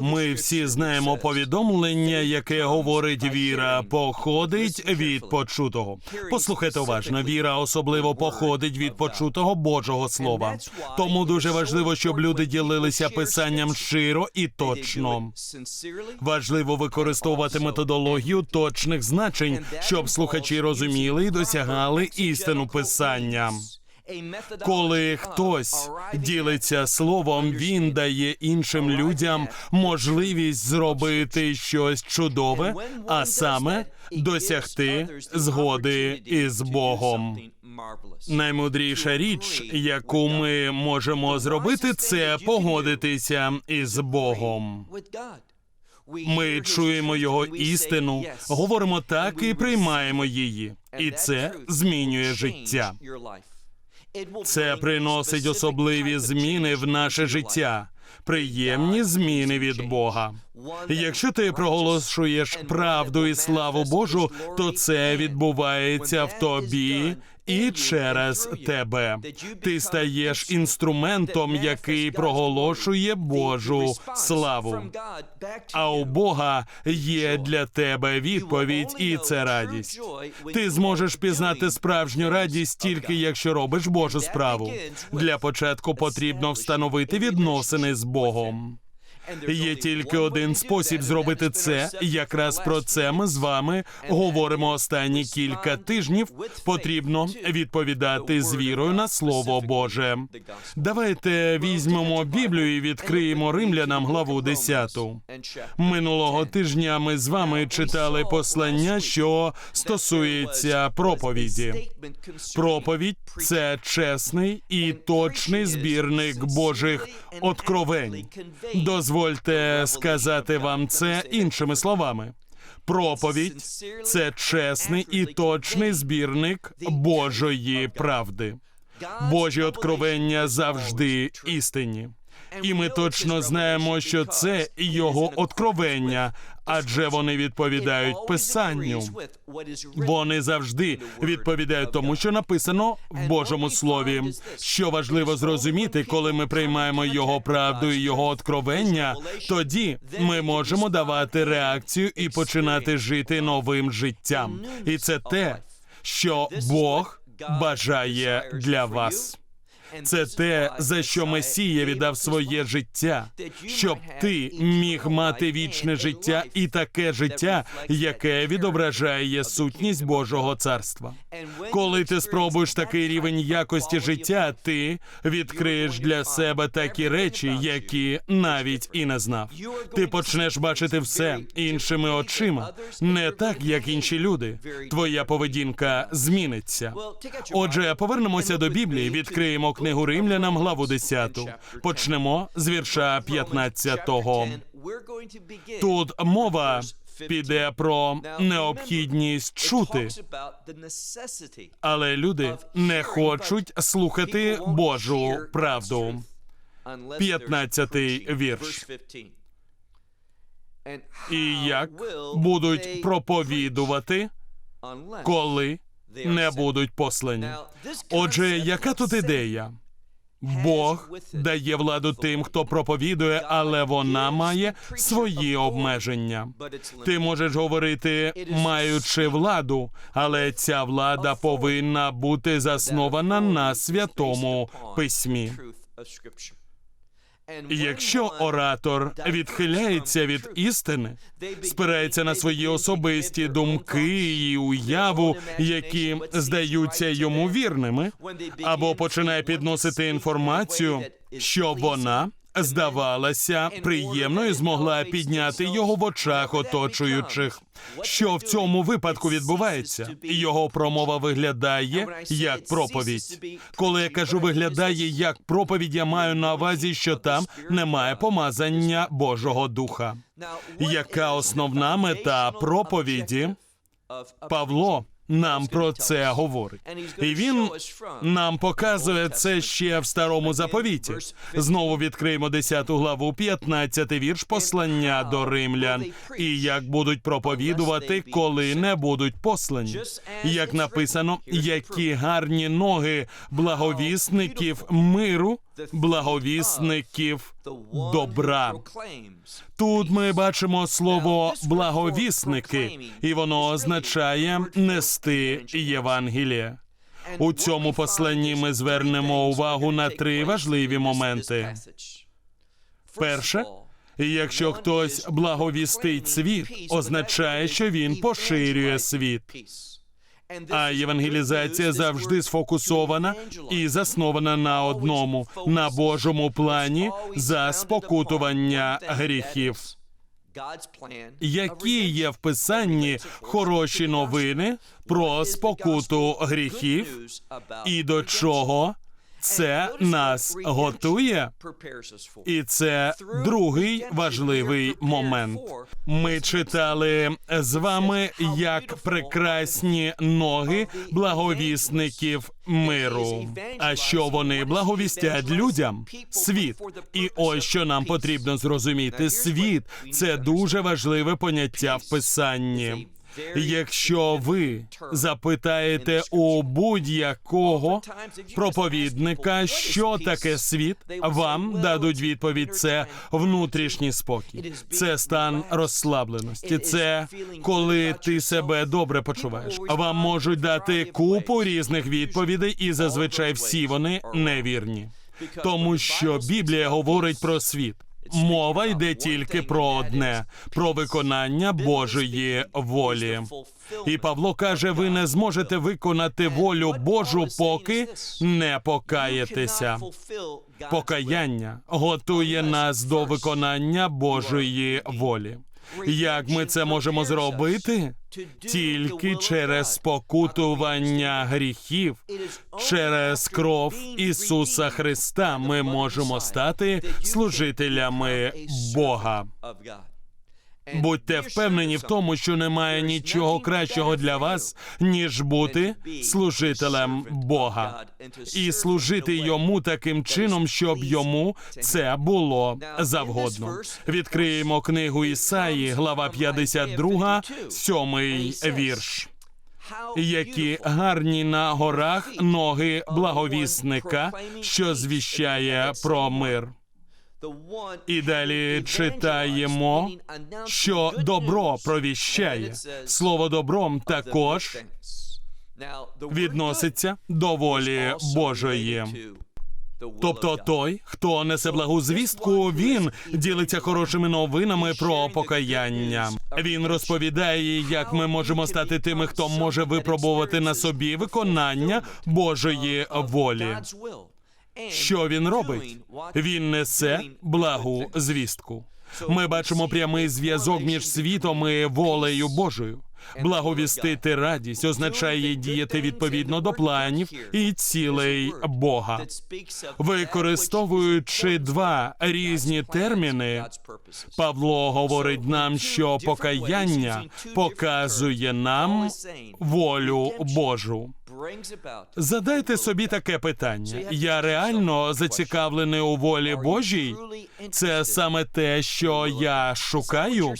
Ми всі знаємо повідомлення, яке говорить віра, походить від почутого. Послухайте уважно, віра особливо походить від почутого Божого слова. Тому дуже важливо, щоб люди ділилися писанням щиро і точно. Важливо використовувати методологію точних значень, щоб слухачі розуміли і досягали істину писання. Коли хтось ділиться словом, він дає іншим людям можливість зробити щось чудове, а саме досягти згоди із Богом. Наймудріша річ, яку ми можемо зробити, це погодитися із Богом. Ми чуємо його істину, говоримо так і приймаємо її, і це змінює життя. Це приносить особливі зміни в наше життя, приємні зміни від Бога. Якщо ти проголошуєш правду і славу Божу, то це відбувається в тобі і через тебе. Ти стаєш інструментом, який проголошує Божу славу. А у Бога є для тебе відповідь, і це радість. Ти зможеш пізнати справжню радість тільки якщо робиш Божу справу. Для початку потрібно встановити відносини з Богом. Є тільки один спосіб зробити це. Якраз про це ми з вами говоримо останні кілька тижнів. Потрібно відповідати з вірою на слово Боже. Давайте візьмемо Біблію і відкриємо римлянам главу 10. Минулого тижня ми з вами читали послання, що стосується проповіді. Проповідь це чесний і точний збірник Божих откровень. Дозвольте сказати вам це іншими словами. Проповідь це чесний і точний збірник Божої правди. Божі откровення завжди істинні. І ми точно знаємо, що це його откровення, адже вони відповідають писанню. Вони завжди відповідають тому, що написано в Божому Слові. Що важливо зрозуміти, коли ми приймаємо його правду і його откровення, тоді ми можемо давати реакцію і починати жити новим життям. І це те, що Бог бажає для вас. Це те, за що Месія віддав своє життя, щоб ти міг мати вічне життя і таке життя, яке відображає сутність Божого царства. Коли ти спробуєш такий рівень якості життя, ти відкриєш для себе такі речі, які навіть і не знав. Ти почнеш бачити все іншими очима, не так, як інші люди. Твоя поведінка зміниться. Отже, повернемося до Біблії, відкриємо книгу Римлянам, главу 10. Почнемо з вірша 15. Тут мова піде про необхідність чути, але люди не хочуть слухати Божу правду. 15-й вірш. І як будуть проповідувати, коли не будуть послані. Отже, яка тут ідея? Бог дає владу тим, хто проповідує, але вона має свої обмеження. Ти можеш говорити, маючи владу, але ця влада повинна бути заснована на святому письмі. Якщо оратор відхиляється від істини, спирається на свої особисті думки і уяву, які здаються йому вірними, або починає підносити інформацію, що вона здавалася приємною, змогла підняти його в очах оточуючих. Що в цьому випадку відбувається? Його промова виглядає як проповідь. Коли я кажу виглядає як проповідь, я маю на увазі, що там немає помазання Божого Духа. Яка основна мета проповіді? Павло нам про це говорить. І він нам показує це ще в старому заповіті. Знову відкриємо 10 главу, 15 вірш послання до римлян. І як будуть проповідувати, коли не будуть послані. Як написано, які гарні ноги благовісників миру, благовісників добра. Тут ми бачимо слово благовісники, і воно означає нести Євангеліє. У цьому посланні ми звернемо увагу на три важливі моменти. Перше, якщо хтось благовістить світ, означає, що він поширює світ. А євангелізація завжди сфокусована і заснована на одному на Божому плані за спокутування гріхів. Які є в писанні хороші новини про спокуту гріхів і до чого це нас готує? І це другий важливий момент. Ми читали з вами як прекрасні ноги благовісників миру. А що вони благовістять людям? Світ. І ось що нам потрібно зрозуміти: світ це дуже важливе поняття в писанні. Якщо ви запитаєте у будь-якого проповідника, що таке світ, вам дадуть відповідь: це внутрішній спокій, це стан розслабленості, це коли ти себе добре почуваєш. Вам можуть дати купу різних відповідей, і зазвичай всі вони невірні, тому що Біблія говорить про світ. Мова йде тільки про одне про виконання Божої волі. І Павло каже: ви не зможете виконати волю Божу, поки не покаєтеся. Покаяння готує нас до виконання Божої волі. Як ми це можемо зробити? Тільки через спокутування гріхів, через кров Ісуса Христа ми можемо стати служителями Бога. Будьте впевнені в тому, що немає нічого кращого для вас, ніж бути служителем Бога і служити йому таким чином, щоб йому це було завгодно. Відкриємо книгу Ісаї, глава 52, сьомий вірш. Які гарні на горах ноги благовісника, що звіщає про мир. І далі читаємо, що добро провіщає. Слово добром також відноситься до волі Божої. Тобто той, хто несе благу звістку, він ділиться хорошими новинами про покаяння. Він розповідає, як ми можемо стати тими, хто може випробувати на собі виконання Божої волі. Що він робить? Він несе благу звістку. Ми бачимо прямий зв'язок між світом і волею Божою. Благовістити радість означає діяти відповідно до планів і цілей Бога. Використовуючи два різні терміни, Павло говорить нам, що покаяння показує нам волю Божу. Задайте собі таке питання: я реально зацікавлений у волі Божій? Це саме те, що я шукаю.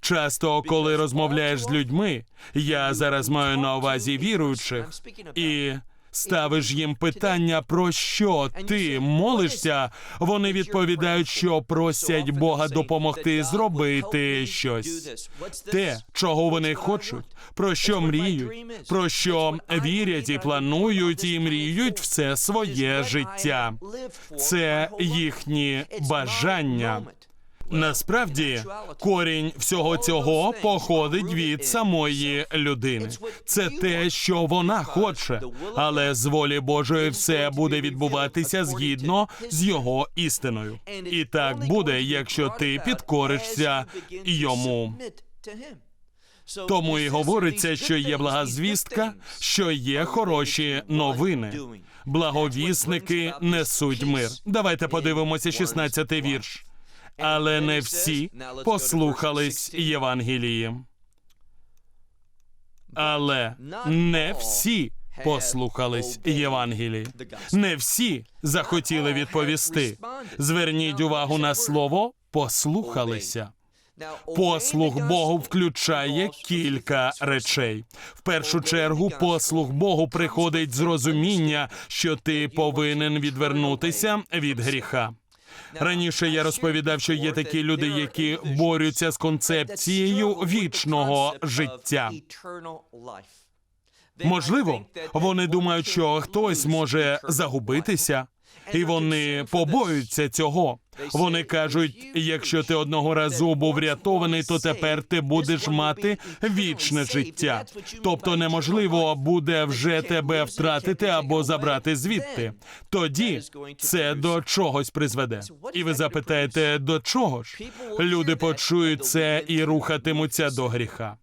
Часто, коли розмовляєш з людьми, я зараз маю на увазі віруючих і. Ставиш їм питання, про що ти молишся, вони відповідають, що просять Бога допомогти зробити щось. Те, чого вони хочуть, про що мріють, про що вірять і планують, і мріють все своє життя. Це їхні бажання. Насправді, корінь всього цього походить від самої людини. Це те, що вона хоче, але з волі Божої все буде відбуватися згідно з його істиною. І так буде, якщо ти підкоришся йому. Тому і говориться, що є блага звістка, що є хороші новини. Благовісники несуть мир. Давайте подивимося 16-й вірш. Але не всі послухались Євангелії. Але не всі послухались Євангелії. Не всі захотіли відповісти. Зверніть увагу на слово послухалися. Послуг Богу включає кілька речей. В першу чергу, послуг Богу приходить з розуміння, що ти повинен відвернутися від гріха. Раніше я розповідав, що є такі люди, які борються з концепцією вічного життя. Можливо, вони думають, що хтось може загубитися, і вони побоюються цього. Вони кажуть: якщо ти одного разу був врятований, то тепер ти будеш мати вічне життя. Тобто неможливо буде вже тебе втратити або забрати звідти. Тоді це до чогось призведе. І ви запитаєте, до чого ж? Люди почують це і рухатимуться до гріха.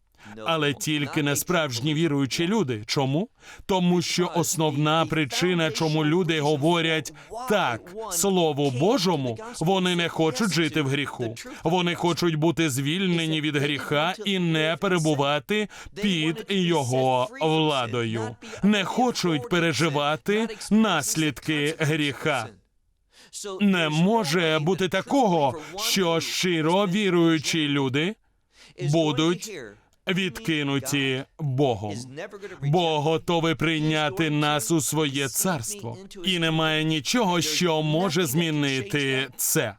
Але тільки не справжні віруючі люди. Чому? Тому що основна причина, чому люди говорять так слову Божому, вони не хочуть жити в гріху. Вони хочуть бути звільнені від гріха і не перебувати під його владою. Не хочуть переживати наслідки гріха. Не може бути такого, що щиро віруючі люди будуть відкинуті Богом. Бог готовий прийняти нас у своє царство, і немає нічого, що може змінити це.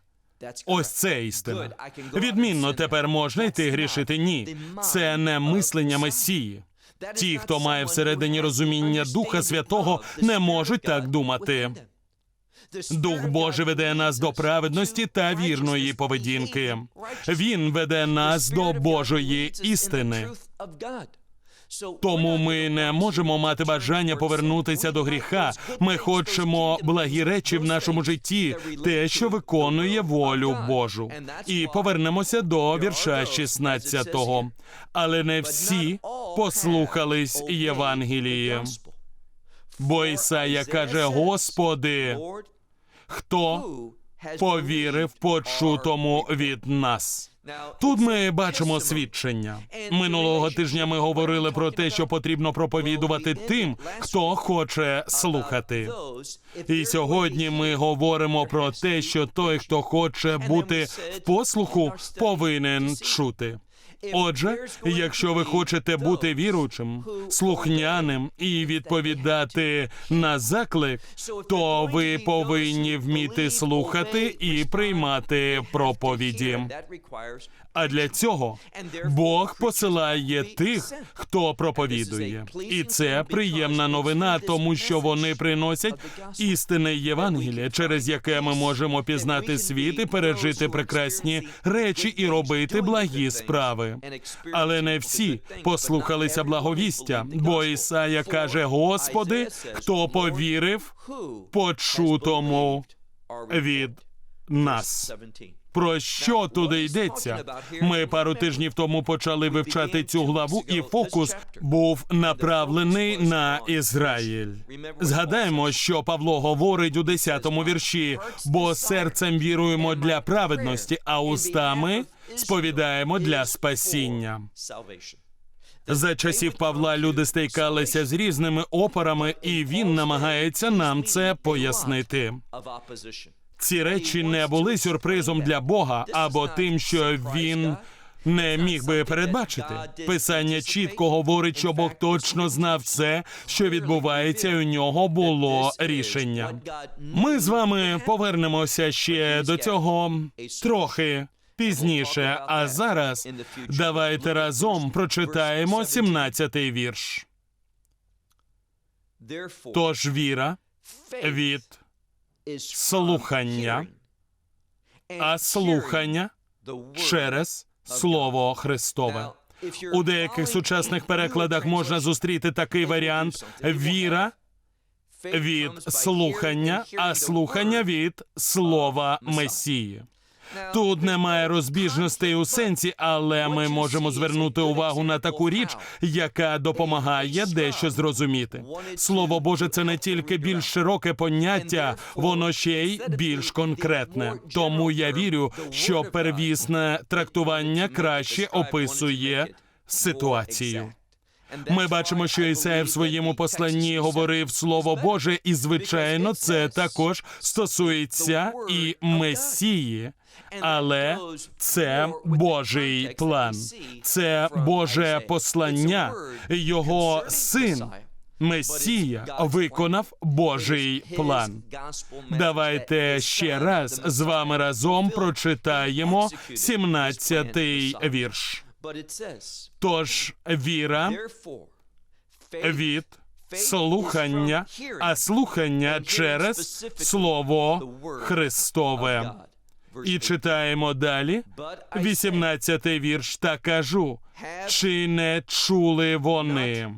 Ось це істина. Відмінно тепер можна йти грішити. Ні, це не мислення Месії. Ті, хто має всередині розуміння Духа Святого, не можуть так думати. Дух Божий веде нас до праведності та вірної поведінки. Він веде нас до Божої істини. Тому ми не можемо мати бажання повернутися до гріха. Ми хочемо благі речі в нашому житті, те, що виконує волю Божу. І повернемося до вірша 16-го. Але не всі послухались Євангелії. Бо Ісая каже: Господи, хто повірив почутому від нас? Тут ми бачимо свідчення. Минулого тижня ми говорили про те, що потрібно проповідувати тим, хто хоче слухати. І сьогодні ми говоримо про те, що той, хто хоче бути в послуху, повинен чути. Отже, якщо ви хочете бути віруючим, слухняним і відповідати на заклик, то ви повинні вміти слухати і приймати проповіді. А для цього Бог посилає тих, хто проповідує, і це приємна новина, тому що вони приносять істинне Євангеліє, через яке ми можемо пізнати світ і пережити прекрасні речі і робити благі справи. Але не всі послухалися благовістя, бо Ісая каже: Господи, хто повірив почутому від нас. Про що туди йдеться? Ми пару тижнів тому почали вивчати цю главу, і фокус був направлений на Ізраїль. Згадаємо, що Павло говорить у 10-му вірші, бо серцем віруємо для праведності, а устами сповідаємо для спасіння. За часів Павла люди стикалися з різними опорами, і він намагається нам це пояснити. Ці речі не були сюрпризом для Бога або тим, що він не міг би передбачити. Писання чітко говорить, що Бог точно знав все, що відбувається. і У нього було рішення. Ми з вами повернемося ще до цього трохи. Пізніше, а зараз давайте разом прочитаємо 17-й вірш. Тож віра від слухання, а слухання через Слово Христове. У деяких сучасних перекладах можна зустріти такий варіант. віра від слухання, а слухання від слова Месії. Тут немає розбіжностей у сенсі, але ми можемо звернути увагу на таку річ, яка допомагає дещо зрозуміти. Слово Боже, це не тільки більш широке поняття, воно ще й більш конкретне. Тому я вірю, що первісне трактування краще описує ситуацію. Ми бачимо, що Ісая в своєму посланні говорив Слово Боже, і звичайно, це також стосується і Месії. Але це Божий план, це Боже послання, його син. Месія виконав Божий план. Давайте ще раз з вами разом прочитаємо 17-й вірш. Тож віра від слухання, а слухання через Слово Христове. І читаємо далі. 18-й вірш. Та кажу, чи не чули вони?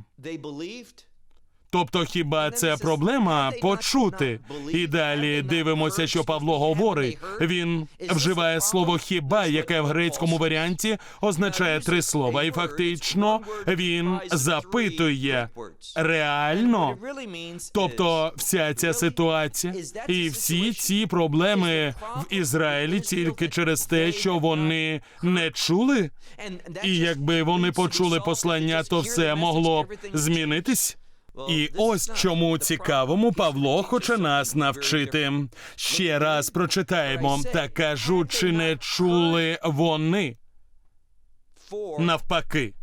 Тобто, хіба це проблема почути? І далі дивимося, що Павло говорить. Він вживає слово хіба, яке в грецькому варіанті означає три слова, і фактично він запитує реально. Тобто, вся ця ситуація і всі ці проблеми в Ізраїлі тільки через те, що вони не чули. І якби вони почули послання, то все могло б змінитись. І ось чому цікавому Павло хоче нас навчити. Ще раз прочитаємо та кажу, чи не чули вони навпаки.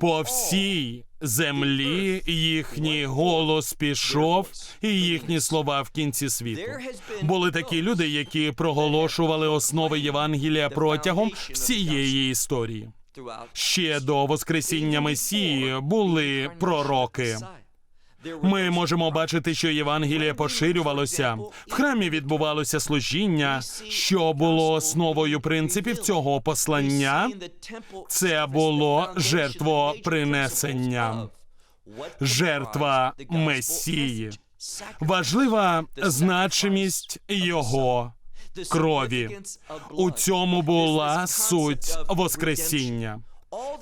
По всій землі їхній голос пішов, і їхні слова в кінці світу. Були такі люди, які проголошували основи Євангелія протягом всієї історії. Ще до Воскресіння Месії були пророки. Ми можемо бачити, що Євангеліє поширювалося. В храмі відбувалося служіння, що було основою принципів цього послання. Це було жертвопринесення, жертва Месії. Важлива значимість його крові. У цьому була суть Воскресіння.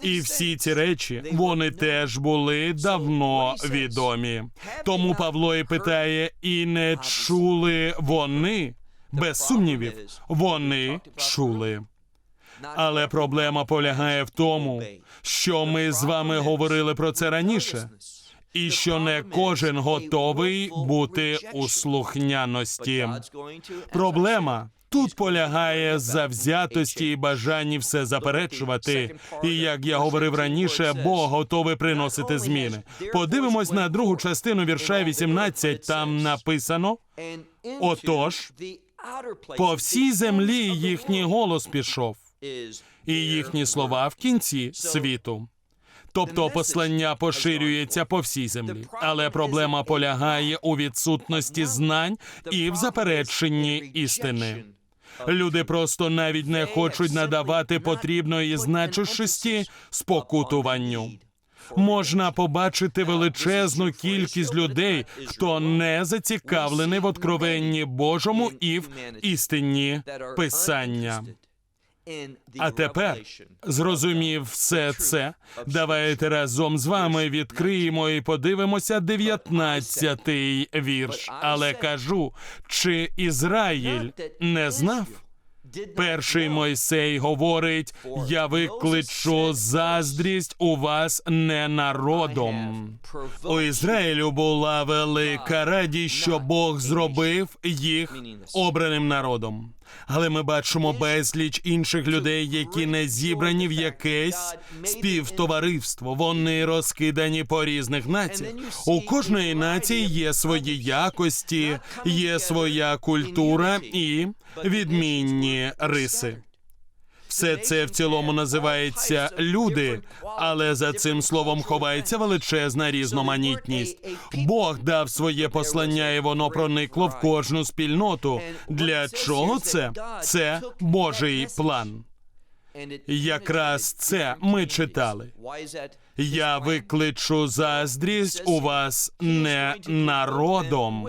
І всі ці речі вони теж були давно відомі. Тому Павло і питає: і не чули вони? Без сумнівів, вони чули. Але проблема полягає в тому, що ми з вами говорили про це раніше, і що не кожен готовий бути у слухняності. Проблема тут полягає завзятості і бажанні все заперечувати. І як я говорив раніше, Бог готовий приносити зміни. Подивимось на другу частину вірша 18, Там написано: Отож, по всій землі їхній голос пішов, і їхні слова в кінці світу. Тобто послання поширюється по всій землі, але проблема полягає у відсутності знань і в запереченні істини. Люди просто навіть не хочуть надавати потрібної значущості спокутуванню. Можна побачити величезну кількість людей, хто не зацікавлений в откровенні Божому і в істинні писання. А тепер, зрозумів все це, давайте разом з вами відкриємо і подивимося 19-й вірш. Але кажу, чи Ізраїль не знав? Перший Мойсей говорить: я викличу заздрість у вас не народом. У Ізраїлю була велика радість, що Бог зробив їх обраним народом. Але ми бачимо безліч інших людей, які не зібрані в якесь співтовариство. Вони розкидані по різних націях. У кожної нації є свої якості, є своя культура і відмінні риси. Все це в цілому називається люди, але за цим словом ховається величезна різноманітність. Бог дав своє послання, і воно проникло в кожну спільноту. Для чого це? Це Божий план. Якраз це ми читали. Я викличу заздрість у вас не народом,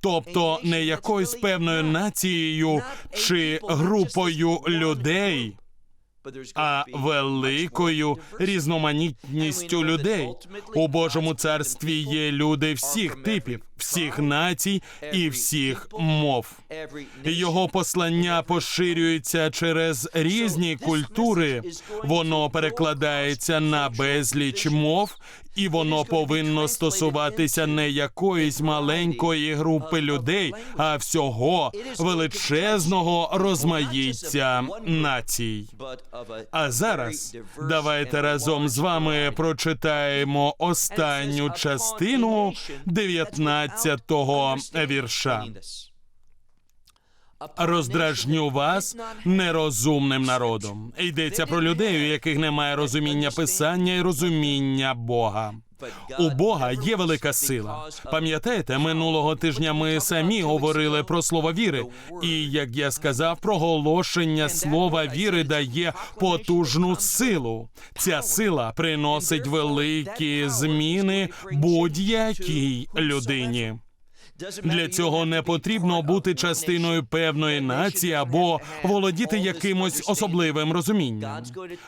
тобто не якоюсь певною нацією чи групою людей, а великою різноманітністю людей. У Божому царстві є люди всіх типів, всіх націй і всіх мов. Його послання поширюється через різні культури. Воно перекладається на безліч мов, і воно повинно стосуватися не якоїсь маленької групи людей, а всього величезного розмаїття націй. А зараз давайте разом з вами прочитаємо останню частину 19-го вірша. Роздражню вас нерозумним народом. Йдеться про людей, у яких немає розуміння писання і розуміння Бога. У Бога є велика сила. Пам'ятаєте, минулого тижня ми самі говорили про слово віри, і як я сказав, проголошення слова віри дає потужну силу. Ця сила приносить великі зміни будь-якій людині. Для цього не потрібно бути частиною певної нації або володіти якимось особливим розумінням.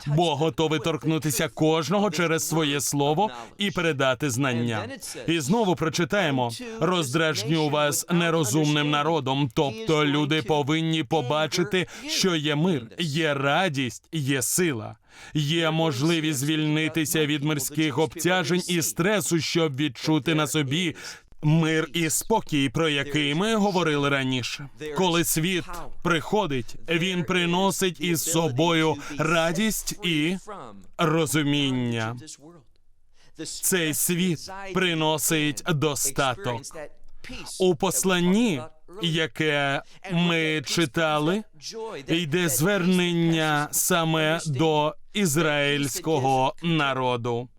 Бог готовий торкнутися кожного через своє слово і передати знання. І знову прочитаємо: роздражню вас нерозумним народом. Тобто люди повинні побачити, що є мир, є радість, є сила. Є можливість звільнитися від мирських обтяжень і стресу, щоб відчути на собі Мир і спокій, про який ми говорили раніше. Коли світ приходить, він приносить із собою радість і розуміння. Цей світ приносить достаток. У посланні, яке ми читали, йде звернення саме до ізраїльського народу,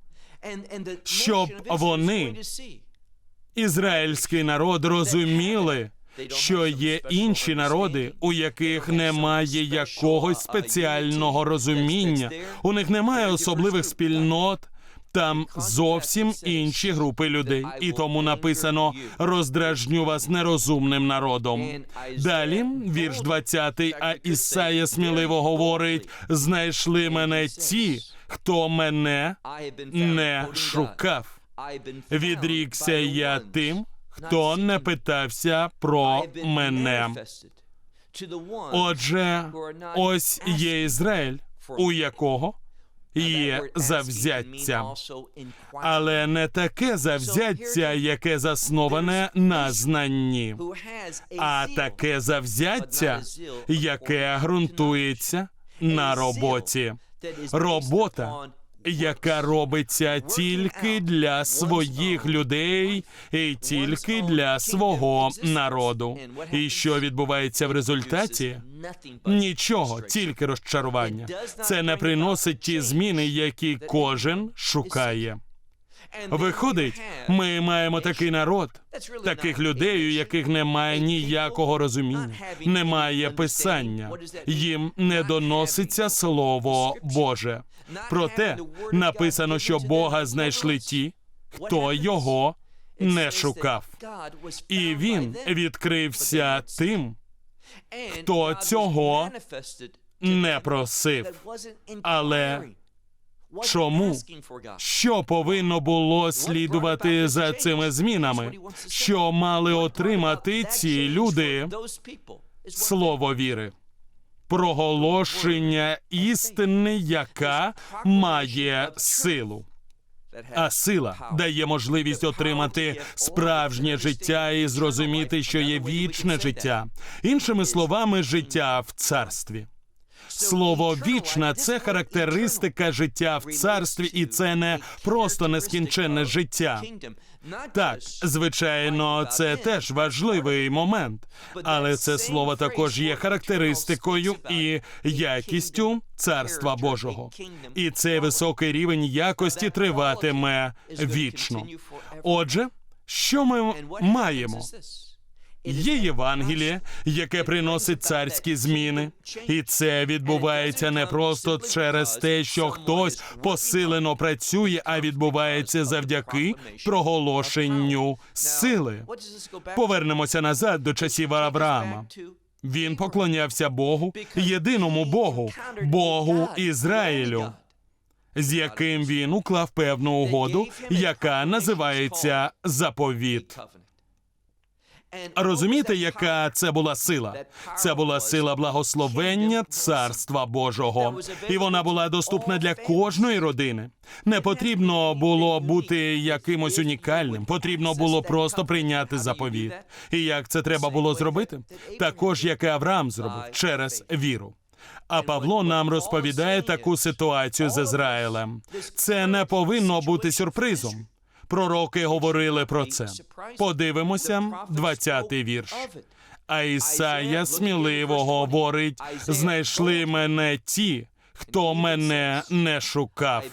щоб вони ізраїльський народ розуміли, що є інші народи, у яких немає якогось спеціального розуміння, у них немає особливих спільнот. Там зовсім інші групи людей, і тому написано роздражню вас нерозумним народом. Далі вірш 20, а Ісая сміливо говорить: знайшли мене ті, хто мене не шукав. Відрікся я тим, хто не питався про мене. Отже, ось є Ізраїль, у якого є завзяття, але не таке завзяття, яке засноване на знанні, а таке завзяття, яке ґрунтується на роботі. Робота, яка робиться тільки для своїх людей і тільки для свого народу. І що відбувається в результаті? Нічого, тільки розчарування. Це не приносить ті зміни, які кожен шукає. Виходить, ми маємо такий народ, таких людей, у яких немає ніякого розуміння, немає писання, їм не доноситься слово Боже. Проте написано, що Бога знайшли ті, хто його не шукав, і він відкрився тим, хто цього не просив. Але чому? Що повинно було слідувати за цими змінами? Що мали отримати ці люди слово віри? Проголошення істини, яка має силу. А сила дає можливість отримати справжнє життя і зрозуміти, що є вічне життя, іншими словами, життя в царстві. Слово вічна це характеристика життя в царстві, і це не просто нескінченне життя. Так, звичайно, це теж важливий момент, але це слово також є характеристикою і якістю царства Божого. І цей високий рівень якості триватиме вічно. Отже, що ми маємо? Є Євангеліє, яке приносить царські зміни, і це відбувається не просто через те, що хтось посилено працює, а відбувається завдяки проголошенню сили. Повернемося назад до часів Авраама. Він поклонявся Богу, єдиному Богу, Богу Ізраїлю, з яким він уклав певну угоду, яка називається заповіт. Розумієте, яка це була сила? Це була сила благословення Царства Божого, і вона була доступна для кожної родини. Не потрібно було бути якимось унікальним. Потрібно було просто прийняти заповіт. І як це треба було зробити? Також як і Авраам зробив через віру. А Павло нам розповідає таку ситуацію з Ізраїлем. Це не повинно бути сюрпризом. Пророки говорили про це. Подивимося, 20-й вірш. А Ісая сміливо говорить: знайшли мене ті, хто мене не шукав.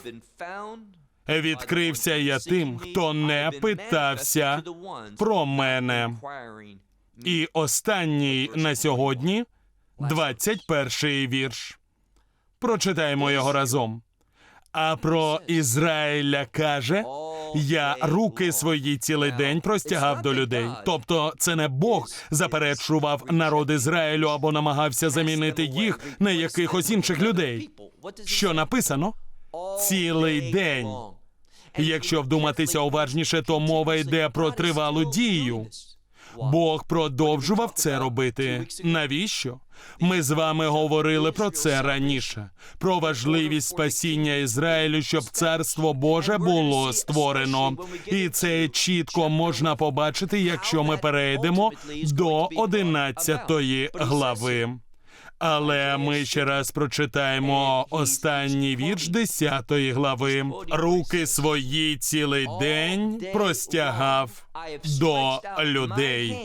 Відкрився я тим, хто не питався про мене. І останній на сьогодні 21-й вірш. Прочитаємо його разом. А про Ізраїля каже: я руки свої цілий день простягав до людей. Тобто, це не Бог заперечував народ Ізраїлю або намагався замінити їх на якихось інших людей. Що написано? Цілий день. Якщо вдуматися уважніше, то мова йде про тривалу дію. Бог продовжував це робити. Навіщо? Ми з вами говорили про це раніше: про важливість спасіння Ізраїлю, щоб царство Боже було створено. І це чітко можна побачити, якщо ми перейдемо до 11 глави. Але ми ще раз прочитаємо останній вірш 10 глави. Руки свої цілий день простягав до людей.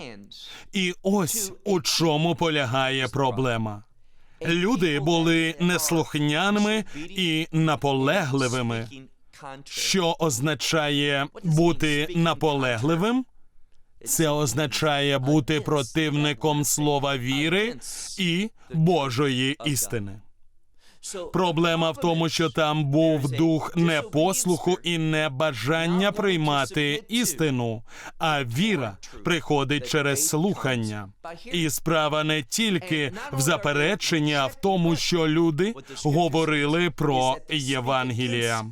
І ось у чому полягає проблема. Люди були неслухняними і наполегливими. Що означає бути наполегливим? Це означає бути противником слова віри і Божої істини. Проблема в тому, що там був дух непослуху і небажання приймати істину, а віра приходить через слухання. І справа не тільки в запереченні, а в тому, що люди говорили про Євангелія.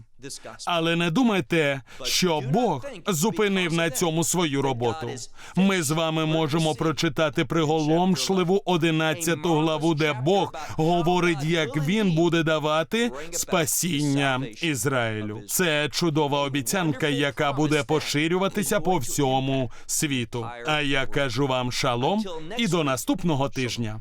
Але не думайте, що Бог зупинив на цьому свою роботу. Ми з вами можемо прочитати приголомшливу 11 главу, де Бог говорить, як він буде давати спасіння Ізраїлю. Це чудова обіцянка, яка буде поширюватися по всьому світу. А я кажу вам шалом і до наступного тижня.